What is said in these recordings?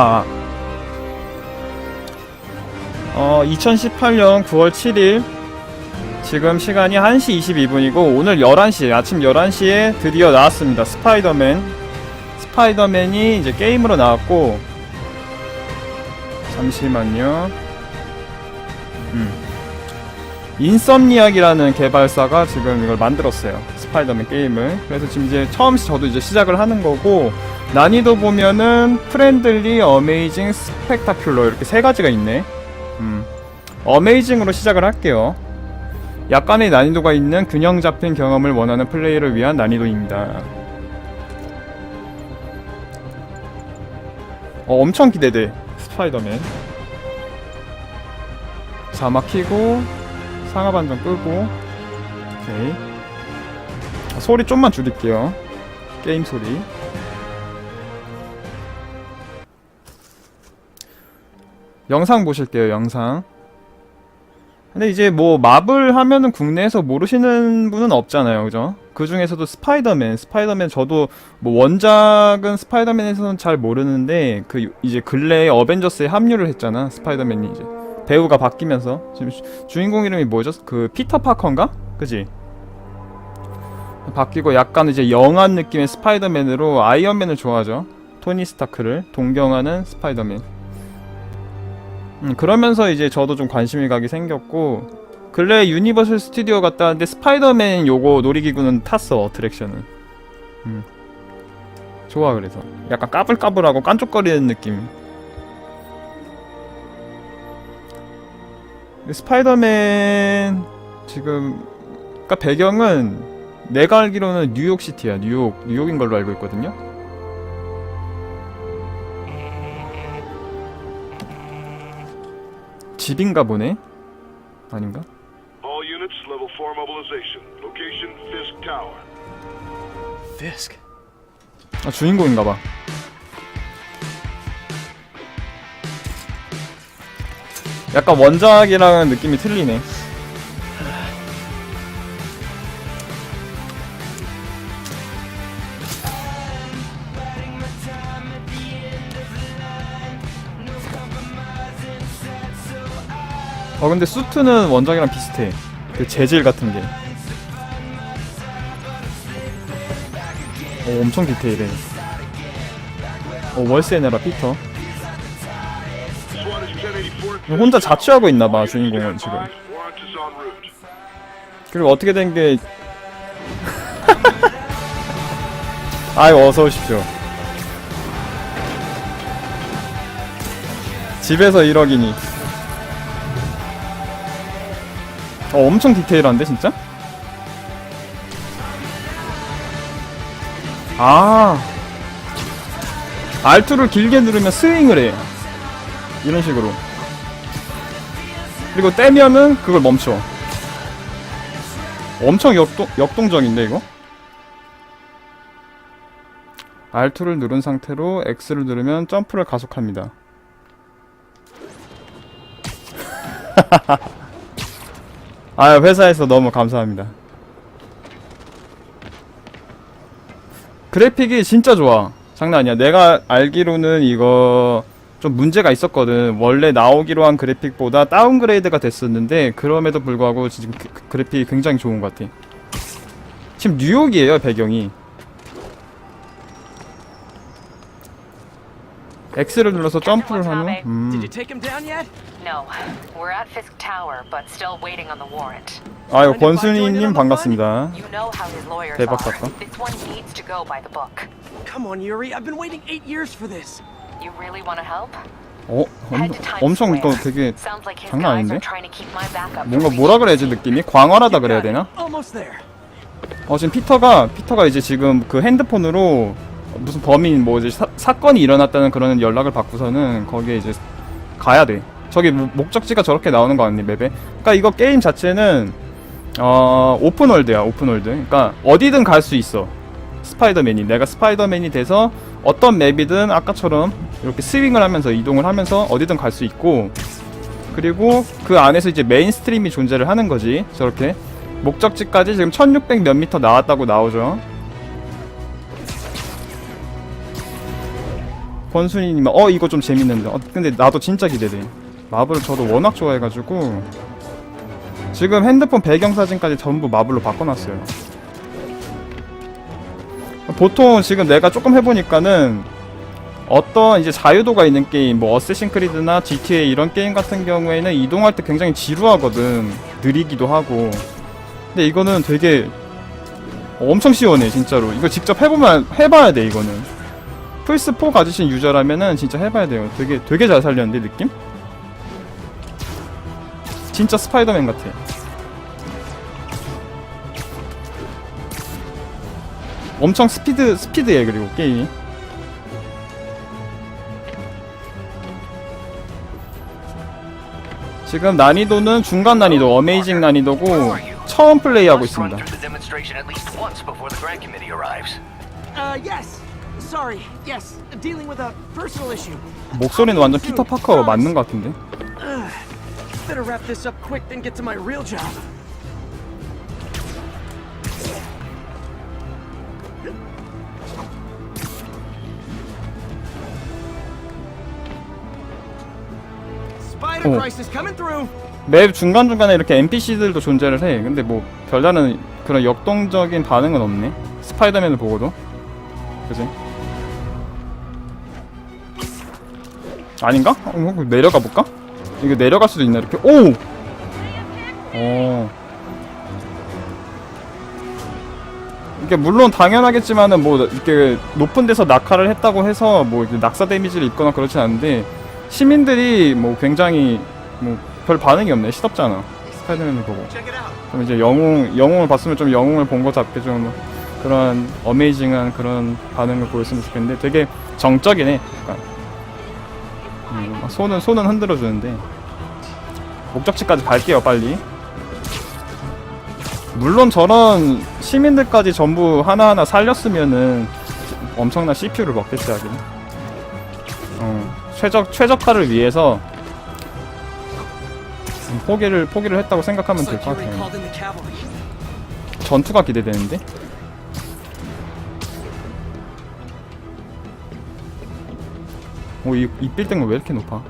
아. 어, 2018년 9월 7일 지금 시간이 1시 22분이고 오늘 11시 아침 11시에 드디어 나왔습니다. 스파이더맨. 스파이더맨이 이제 게임으로 나왔고 잠시만요. 음. 인썸니악이라는 개발사가 지금 이걸 만들었어요. 스파이더맨 게임을. 그래서 지금 이제 처음 저도 이제 시작을 하는 거고 난이도 보면은 프렌들리, 어메이징, 스펙타큘러 이렇게 세 가지가 있네. 음. 어메이징으로 시작을 할게요. 약간의 난이도가 있는 균형 잡힌 경험을 원하는 플레이를 위한 난이도입니다. 어, 엄청 기대돼. 스파이더맨. 자막 키고 상하 반전 끄고 오케이. 아, 소리 좀만 줄일게요. 게임 소리. 영상 보실게요, 영상. 근데 이제 뭐 마블 하면은 국내에서 모르시는 분은 없잖아요, 그죠? 그 중에서도 스파이더맨, 스파이더맨 저도 뭐 원작은 스파이더맨에서는 잘 모르는데 그 이제 근래에 어벤져스에 합류를 했잖아, 스파이더맨이 이제 배우가 바뀌면서 지금 주- 주인공 이름이 뭐죠? 그 피터 파커인가? 그지? 바뀌고 약간 이제 영한 느낌의 스파이더맨으로 아이언맨을 좋아하죠. 토니 스타크를 동경하는 스파이더맨. 음, 그러면서 이제 저도 좀 관심이 가게 생겼고 근래 유니버설 스튜디오 갔다 왔는데 스파이더맨 요거 놀이기구는 탔어 어트랙션은. 음. 좋아 그래서. 약간 까불까불하고 깐족거리는 느낌. 스파이더맨 지금 그니까 배경은 내가 알기로는 뉴욕시티야 뉴욕. 뉴욕인 걸로 알고 있거든요 집인가 보네 아닌가? All units, level 4 mobilization. Location, Fisk Tower. Fisk. 아 주인공인가 봐. 약간 원작이랑은 느낌이 틀리네. 어 근데 수트는 원작이랑 비슷해. 그 재질 같은 게. 오, 엄청 디테일해. 어, 월세 내라 피터. SWAT is 1084. 혼자 자취하고 있나봐 주인공은 지금. 그리고 어떻게 된게 아유 어서 오십시오. 집에서 1억이니. 어 엄청 디테일한데 진짜? 아 R2를 길게 누르면 스윙을 해. 이런 식으로. 그리고 떼면은 그걸 멈춰. 엄청 역동, 역동적인데 이거? R2를 누른 상태로 X를 누르면 점프를 가속합니다. 아 회사에서 너무 감사합니다. 그래픽이 진짜 좋아. 장난 아니야. 내가 알기로는 이거 좀 문제가 있었거든. 원래 나오기로 한 그래픽보다 다운그레이드가 됐었는데 그럼에도 불구하고 지금 그, 그 그래픽이 굉장히 좋은 것 같아. 지금 뉴욕이에요 배경이. X를 눌러서 점프를 한 후. 음. Did you take him down yet? No, we're at Fisk Tower, but still waiting on the warrant. 아유 권순이님 반갑습니다. You know how his lawyers 대박 are. 사건. This one needs to go by the book. Come on, Yuri. I've been waiting eight years for this. You really want to help? 어 엄, 엄청 또 Square. 되게 Sounds like his 장난 guys 아닌데? are trying to keep my back up. 뭔가 뭐라. 그래야지 느낌이 광활하다 그래야. 되나? Almost there. 어 지금 피터가 피터가 이제 지금 그 핸드폰으로 무슨 범인 뭐 이제 사, 사건이 일어났다는 그런 연락을 받고서는 거기에 이제 가야 돼. 저기 뭐- 목적지가 저렇게 나오는 거 아니 맵에? 그러니까 이거 게임 자체는 어 오픈월드야 오픈월드. 그러니까 어디든 갈 수 있어. 스파이더맨이 내가 스파이더맨이 돼서 어떤 맵이든 아까처럼 이렇게 스윙을 하면서 이동을 하면서 어디든 갈 수 있고 그리고 그 안에서 이제 메인스트림이 존재를 하는 거지 저렇게 목적지까지 지금 1600 몇 미터 나왔다고 나오죠 권순이님 어 이거 좀 재밌는데. 어, 근데 나도 진짜 기대돼. 마블 저도 워낙 좋아해가지고 지금 핸드폰 배경사진까지 전부 마블로 바꿔놨어요. 보통 지금 내가 조금 해보니까는 어떤 이제 자유도가 있는 게임 뭐 어쌔신 크리드나 GTA 이런 게임 같은 경우에는 이동할 때 굉장히 지루하거든. 느리기도 하고. 근데 이거는 되게 엄청 시원해 진짜로. 이거 직접 해보면 해봐야 돼 이거는 플스4 가지신 유저라면은 진짜 해봐야 돼요 되게 되게 잘 살렸는데 느낌? 진짜 스파이더맨 같아 엄청 스피드 스피드해 그리고 게임이 지금 난이도는 중간 난이도 어메이징 난이도고 처음 플레이하고 있습니다. Uh, yes. Sorry. Yes. Dealing with a personal issue. 목소리는 완전 피터 파커 맞는 것 같은데 Better wrap this up quick than get to my real job. Spider Oh. crisis coming through. 맵 중간중간에 이렇게 NPC들도 존재를 해 근데 뭐 별다른 그런 역동적인 반응은 없네 스파이더맨을 보고도 그지? 아닌가? 어, 그럼 내려가 볼까? 이거 내려갈 수도 있나 이렇게 오! 어 이게 물론 당연하겠지만은 뭐 이렇게 높은 데서 낙하를 했다고 해서 뭐 낙사 데미지를 입거나 그렇진 않은데 시민들이 뭐 굉장히 뭐 별 반응이 없네 시덥잖아 스파이더맨을 보고. 그럼 이제 영웅 영웅을 봤으면 좀 영웅을 본거 잡게 좀 그런 어메이징한 그런 반응을 보였으면 좋겠는데 되게 정적이네 약간 음, 손은 손은 흔들어 주는데 목적지까지 갈게요 빨리 물론 저런 시민들까지 전부 하나하나 살렸으면은 엄청난 CPU를 먹겠지 하긴 어, 최적 최적화를 위해서 음, 포기를 포기를 했다고 생각하면 될 것 같아요. 전투가 기대되는데. 오, 이, 이 빌딩은 왜 이렇게 높아?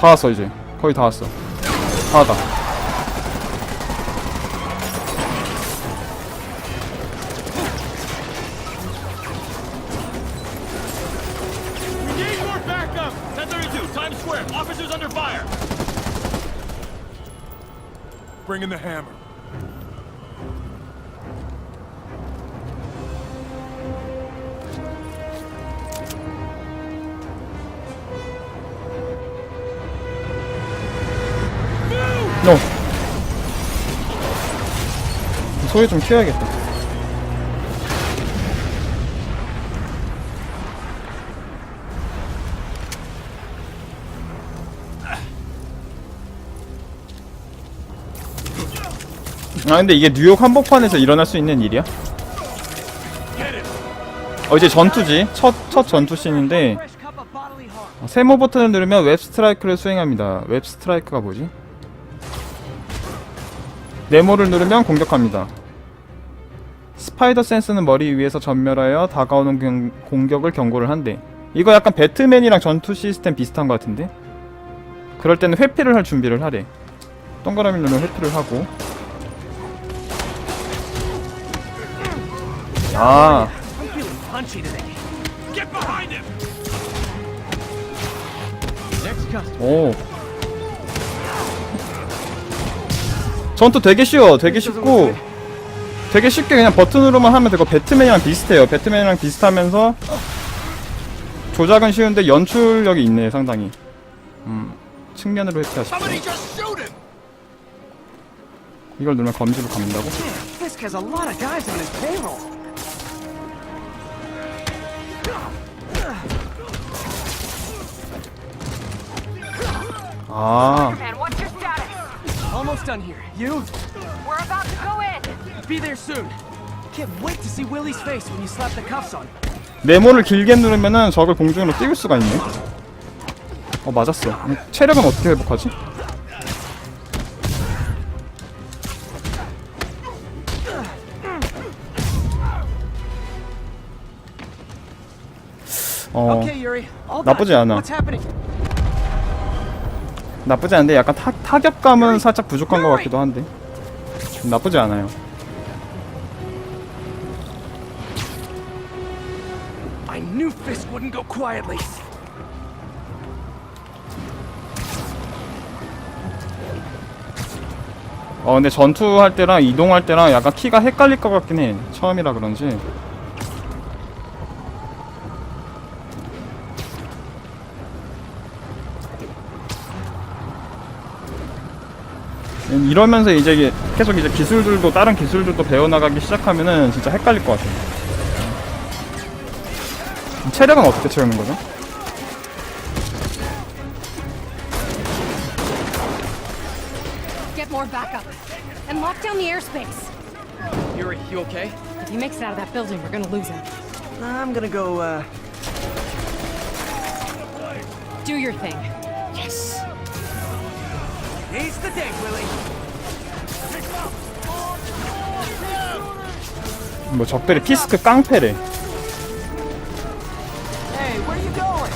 다 왔어, 이제. 거의 다 왔어. 다 왔다. 어. 소리 좀 키워야겠다. 아 근데 이게 뉴욕 한복판에서 일어날 수 있는 일이야? 어 이제 전투지 첫 첫 전투 씬인데 Fresh cup of bodily harm. 세모 버튼을 누르면 웹 스트라이크를 수행합니다. 웹 스트라이크가 뭐지? 네모를 누르면 공격합니다. 스파이더 센스는 머리 위에서 전멸하여 다가오는 경- 공격을 경고를 한대. 이거 약간 배트맨이랑 전투 시스템 비슷한 것 같은데? 그럴 때는 회피를 할 준비를 하래. 동그라미 누르면 회피를 하고. 아, I'm 전투 되게 쉬워. 되게 쉽고 되게 쉽게 그냥 버튼으로만 하면 되고 배트맨이랑 비슷해요. 배트맨이랑 비슷하면서 조작은 쉬운데 연출력이 있네 상당히. 음, 측면으로 shoot him! 이걸 누르면 검지로 감는다고? Fisk almost done here. You? We're about to go in. Be there soon. Can't wait to see Willie's face when you slap the cuffs on. 네모를 길게 누르면은 적을 공중으로 띄울 수가 있네. 어 맞았어. 음, 체력은 어떻게 회복하지? 어 나쁘지 않아. What's happening? 나쁘지 않은데 약간 타, 타격감은 살짝 부족한 것 같기도 한데. 나쁘지 않아요. I knew Fisk wouldn't go quietly. 어 근데 전투할 때랑 이동할 때랑 약간 키가 헷갈릴 것 같긴 해. 처음이라 그런지 이러면서 이제 계속 이제 기술들도 다른 기술들도 배워나가기 시작하면은 진짜 헷갈릴 것 같아요 체력은 어떻게 채우는 거죠? Get more backup. And lock down the airspace. Yuri, you okay? If he makes it out of that building, we're gonna lose him. I'm gonna go, uh... Do your thing. He's the day, Willie. 뭐 적들이 피스크 깡패래 Hey, where you going?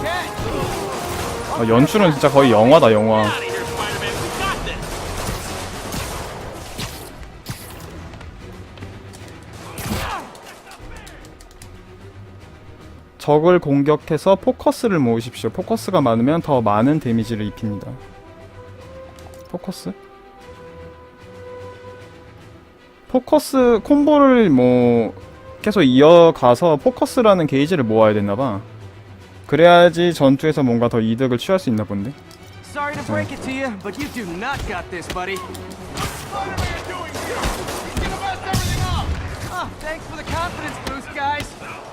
Okay. 어, 연출은 진짜 거의 영화다 영화 적을 공격해서 포커스를 모으십시오. 포커스가 많으면 더 많은 데미지를 입힙니다. 포커스? 포커스 콤보를 뭐 계속 이어가서 포커스라는 게이지를 모아야 되나봐. 그래야지 전투에서 뭔가 더 이득을 취할 수 있나 본데. Sorry to break it to you, but you do not got this, buddy. Thanks for the confidence boost, guys.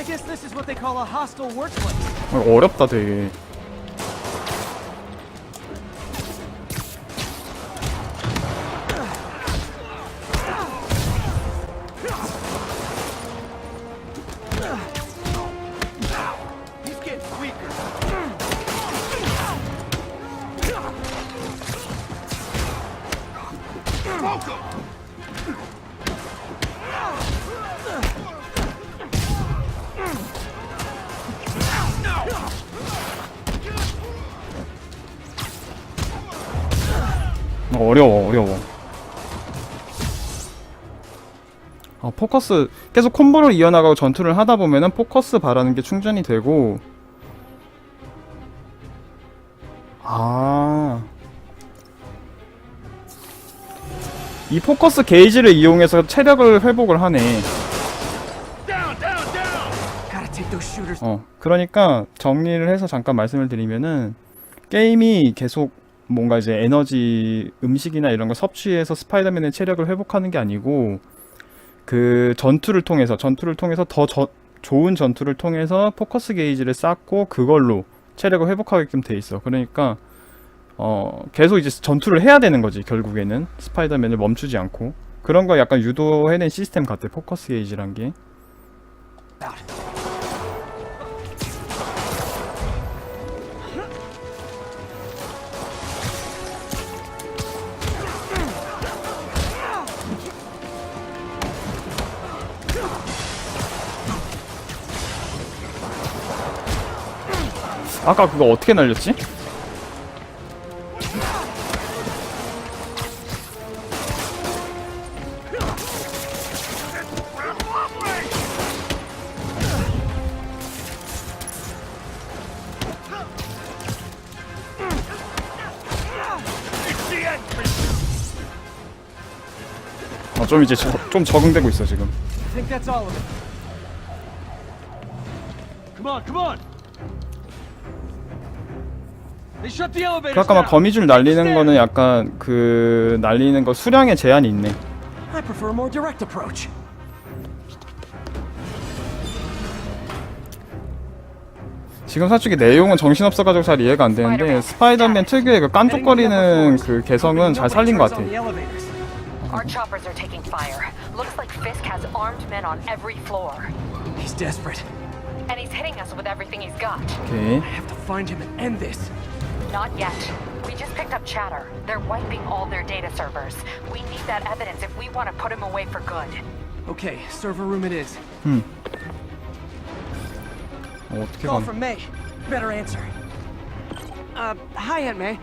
I guess this is what they call a hostile workplace. 어, 어렵다 되게. He's 어, 어려워 어려워. 아 포커스 계속 콤보를 이어나가고 전투를 하다 보면은 포커스 바라는 게 충전이 되고 아. 이 포커스 게이지를 이용해서 체력을 회복을 하네. 어, 그러니까 정리를 해서 잠깐 말씀을 드리면은 게임이 계속 뭔가 이제 에너지 음식이나 이런 거 섭취해서 스파이더맨의 체력을 회복하는 게 아니고 그 전투를 통해서 전투를 통해서 더 저- 좋은 전투를 통해서 포커스 게이지를 쌓고 그걸로 체력을 회복하게끔 돼 있어. 그러니까 어 계속 이제 전투를 해야 되는 거지 결국에는 스파이더맨을 멈추지 않고 그런 거 약간 유도해낸 시스템 같아 포커스 게이지란 게. 아까 그거 어떻게 날렸지? 어, 좀 이제 저- 좀 적응되고 있어 지금. Come. 그 아까 막. 거미줄 날리는 거는 약간 그 날리는 거 수량에 제한이 있네. I prefer a more direct approach. 지금 솔직히 내용은 정신없어가지고 잘 이해가 안 되는데 스파이더맨 특유의 그 깐족거리는 그 개성은 잘 살린 것 같아. Our choppers are taking fire. Looks like Fisk has armed men on every floor. He's desperate. And he's hitting us with everything he's got. 오케이. I have to find him and end this. Not yet. We just picked up chatter. They're wiping all their data servers. We need that evidence if we want to put him away for good. Okay, server room it is. 어, 어떻게 Call 가? from May. Better answer. Uh, hi, Aunt May.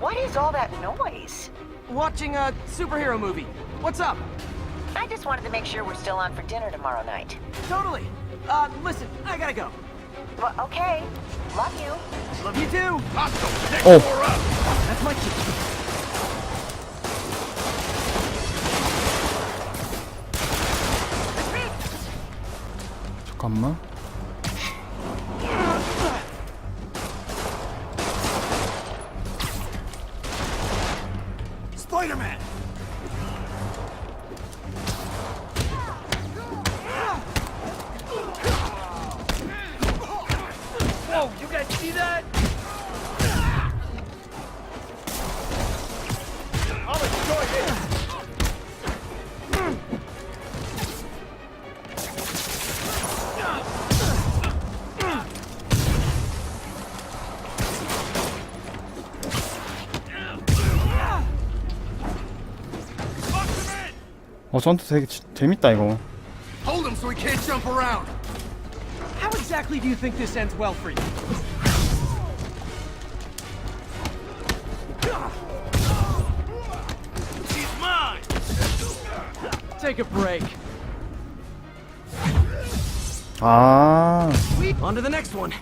What is all that noise? Watching a superhero movie. What's up? I just wanted to make sure we're still on for dinner tomorrow night. Totally. Uh, listen, I gotta go. Well, okay. Love you. Love you too. 어, That's my key. 잠깐만. Spider-Man! 어, 전투 되게 지- 재밌다 이거. Hold him so he can't jump around! How exactly do you think this ends well for you? He's mine! Take a break. 아, On to the next one.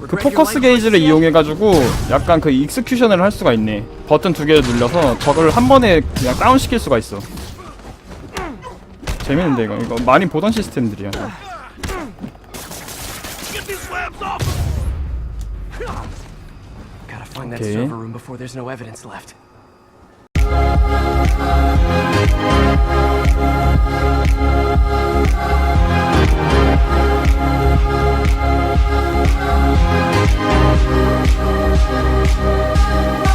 그 포커스 게이지를 이용해가지고 약간 그 익스큐션을 할 수가 있네. 버튼 두 개를 눌려서 적을 한 번에 그냥 다운 시킬 수가 있어. 재밌는데 이거 이거 많이 보던 시스템들이야. Webs off! Gotta Música